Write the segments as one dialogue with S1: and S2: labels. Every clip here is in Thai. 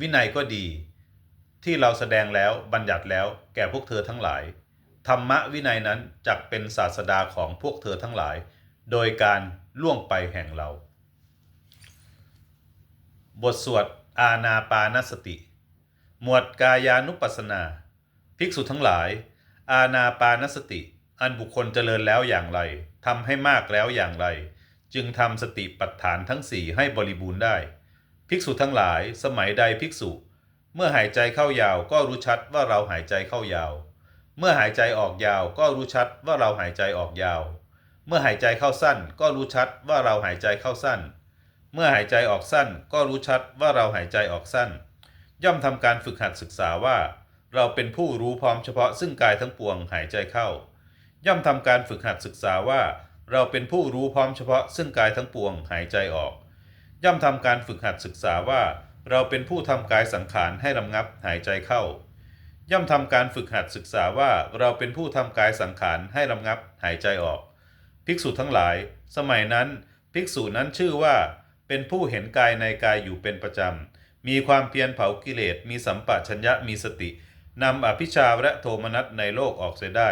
S1: วินัยก็ดี ที่เราแสดงแล้วบัญญัติแล้วแก่พวกเธอทั้งหลายธรรมะวินัยนั้นจักเป็นศาสดาของพวกเธอทั้งหลาย โดยการล่วงไปแห่งเรา บทสวดอาณาปานสติ หมวดกายานุปัสสนา ภิกษุทั้งหลาย อาณาปานสติ อันบุคคลเจริญแล้วอย่างไรทำให้มากแล้วอย่างไร จึงทำสติปัฏฐานทั้งสี่ให้บริบูรณ์ได้ ภิกษุทั้งหลายสมัยใดภิกษุ เมื่อหายใจเข้ายาวก็รู้ชัดว่าเราหายใจเข้ายาว เมื่อหายใจออกยาวก็รู้ชัดว่าเราหายใจออกยาว เมื่อหายใจเข้าสั้นก็รู้ชัดว่าเราหายใจเข้าสั้น เมื่อหายใจออกสั้นก็รู้ชัดว่าเราหายใจออกสั้น ย่อมทำการฝึกหัดศึกษาว่า เราเป็นผู้รู้พร้อมเฉพาะซึ่งกายทั้งปวงหายใจเข้า ย่อมทำการฝึกหัดศึกษาว่า เราเป็นผู้รู้พร้อมเฉพาะซึ่งกายทั้งปวงหายใจออก ย่อมทำการฝึกหัดศึกษาว่า เราเป็นผู้ทำกายสังขารให้รำงับหายใจเข้า ย่อมทำการฝึกหัดศึกษาว่าเราเป็นผู้ทำกายสังขารให้รำงับหายใจออก ภิกษุทั้งหลาย สมัยนั้นภิกษุนั้นชื่อว่า เป็นผู้เห็นกายในกายอยู่เป็นประจำ มีความเพียรเผากิเลส มีสัมปชัญญะมีสตินำอภิชาและโทมนัสในโลกออกเสียได้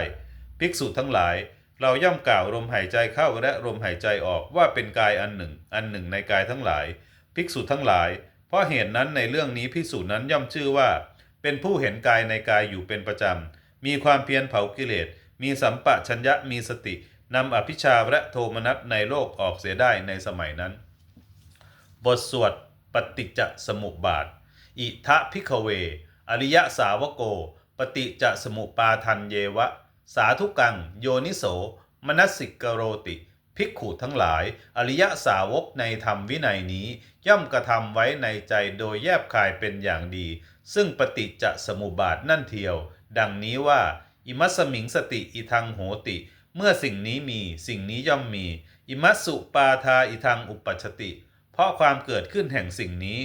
S1: ภิกษุทั้งหลาย เราย่อมกล่าวลมหายใจเข้าและลมหายใจออกว่าเป็นกายอันหนึ่ง อันหนึ่งในกายทั้งหลาย ภิกษุทั้งหลาย เพราะเหตุนั้นในเรื่องนี้ภิกษุนั้นย่อมชื่อว่า เป็นผู้เห็นกายในกายอยู่เป็นประจำ มีความเพียรเผากิเลส มีสัมปะชัญญะมีสตินำอภิชาและโทมนัสในโลกออกเสียได้ในสมัยนั้น บทสวดปฏิจจสมุปบาท อิทะพิกเว อริยสาวโก ปฏิจจสมุปาทันเยวะ สาธุกัง โยนิโส มนสิกโรติ ภิกขุทั้งหลาย อริยสาวกในธรรมวินัยนี้ ย่อมกระทำไว้ในใจโดยแยบคายเป็นอย่างดี ซึ่งปฏิจจสมุปบาทนั่นเทียว ดังนี้ว่า อิมัสมิงสติอิทังโหติ เมื่อสิ่งนี้มี สิ่งนี้ย่อมมี อิมัสสุปาทาอิทังอุปัชติ เพราะความเกิดขึ้นแห่งสิ่งนี้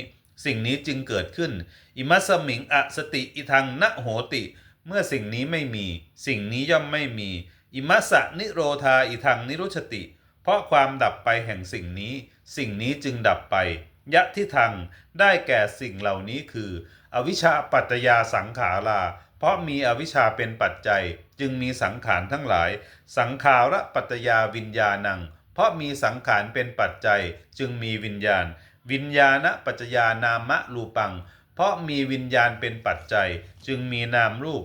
S1: สิ่งนี้จึงเกิดขึ้น อิมัสสมิงอสติอิทังนโหติ เมื่อสิ่งนี้ไม่มี สิ่งนี้ย่อมไม่มี อิมัสสะนิโรธาอิทังนิรุชติ เพราะความดับไปแห่งสิ่งนี้ สิ่งนี้จึงดับไป ยะที่ทางได้แก่สิ่งเหล่านี้คือ อวิชชาปัจจยาสังขาราเพราะมีอวิชชาเป็นปัจจัย จึงมีสังขารทั้งหลาย สังขาระปัจจยาวิญญาณัง เพราะมีสังขารเป็นปัจจัย จึงมีวิญญาณ วิญญาณปัจจยานามะรูปัง เพราะมีวิญญาณเป็นปัจจัยจึงมีนามรูป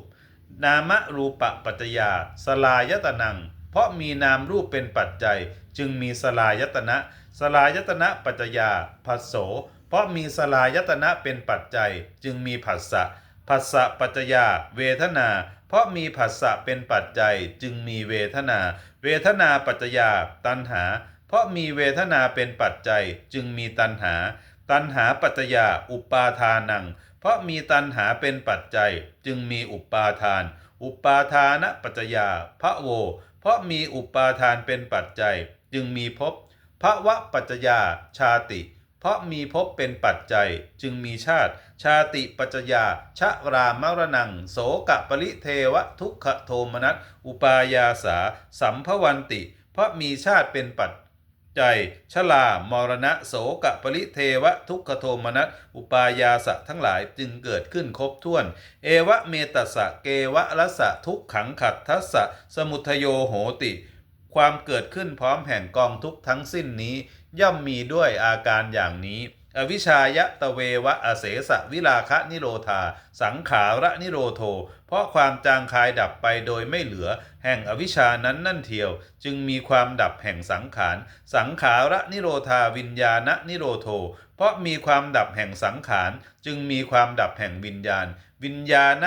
S1: นามรูปปัจจยาสลายตนัง เพราะมีนามรูปเป็นปัจจัย จึงมีสลายตนะ สลายตนะปัจจยาผัสโส เพราะมีสลายตนะเป็นปัจจัย จึงมีผัสสะผัสสะปัจจยาเวทนา เพราะมีผัสสะเป็นปัจจัย จึงมีเวทนา เวทนาปัจจยาตัณหา เพราะมีเวทนาเป็นปัจจัย จึงมีตัณหา ตัณหาปัจจยาอุปาทานัง เพราะมีตัณหาเป็นปัจจัยจึงมีอุปาทาน อุปาทานปัจจยาพระโว เพราะมีอุปาทานเป็นปัจจัย จึงมีภพพระวะปัจจยาชาติ เพราะมีภพเป็นปัจจัย จึงมีชาติ ชาติปัจจยาชะรามรณัง โสกะปริเทวะทุกขโทมนัสอุปายาสา สัมภวันติ เพราะมีชาติเป็นปัจ จัยชลามรณะโสกะปริเทวะทุกขโทมนัสอุปายาสะทั้งหลายจึงเกิดขึ้นครบถ้วน เอวะเมตัสะเกวะรัสสะทุกขังขัดทัสสะสมุทโยโหติ ความเกิดขึ้นพร้อมแห่งกองทุกทั้งสิ้นนี้ ย่อมมีด้วยอาการอย่างนี้ อวิชายะตะเววะอเสสะวิลาคะนิโรธา สังขาระนิโรโท เพราะความจางคายดับไปโดยไม่เหลือ แห่งอวิชานั้นนั่นเทียว จึงมีความดับแห่งสังขาร สังขาระนิโรธาวิญญาณนิโรโท เพราะมีความดับแห่งสังขาร จึงมีความดับแห่งวิญญาณ วิญญาณ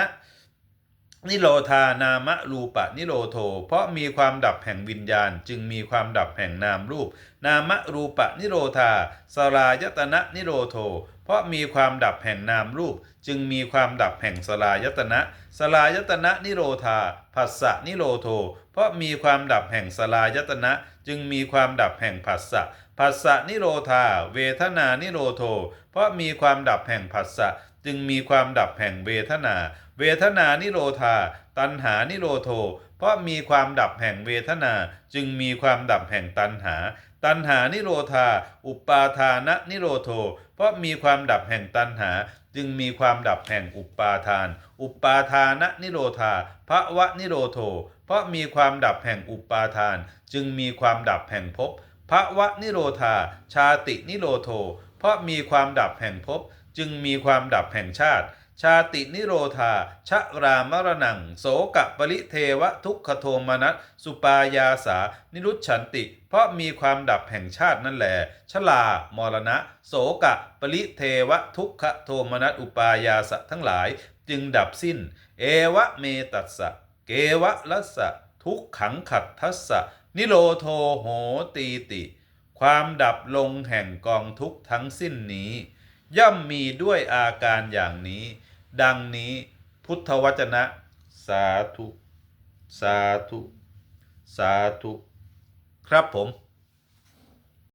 S1: นิโรธานามะรูปะนิโรโท เพราะมีความดับแห่งวิญญาณ จึงมีความดับแห่งนามรูป นามะรูปะนิโรธาสลายตนะนิโรโท เพราะมีความดับแห่งนามรูป จึงมีความดับแห่งสลายตนะสลายตนะนิโรธาผัสสะนิโรโท เพราะมีความดับแห่งสลายตนะ จึงมีความดับแห่งผัสสะ ผัสสะนิโรธา เวทนานิโรโท เพราะมีความดับแห่งผัสสะจึงมีความดับแห่งเวทนา เวทนานิโรธา ตัณหานิโรโท เพราะมีความดับแห่งเวทนา จึงมีความดับแห่งตัณหา ตัณหานิโรธา อุปาทานะนิโรโท เพราะมีความดับแห่งตัณหา จึงมีความดับแห่งอุปาทาน อุปาทานะนิโรธาภวะนิโรโท เพราะมีความดับแห่งอุปาทาน จึงมีความดับแห่งภพ ภวะนิโรธา ชาตินิโรโท เพราะมีความดับแห่งภพจึงมีความดับแห่งชาติ ชาตินิโรธา ชะรามรณัง โสกะปริเทวะทุกขโทมนัสสุปายาสา นิรุชฉันติ เพราะมีความดับแห่งชาตินั่นแหละชลามรณะ โสกะปริเทวะทุกขโทมนัสอุปายาสะทั้งหลาย จึงดับสิ้น เอวะเมตัสสะ เกวะลัสสะ ทุกขังขัดทัสสะ นิโรโทโหตีติ ความดับลงแห่งกองทุกข์ทั้งสิ้นนี้ ย่อมมีด้วยอาการอย่างนี้ ดังนี้พุทธวจนะ สาธุ สาธุ สาธุ ครับผม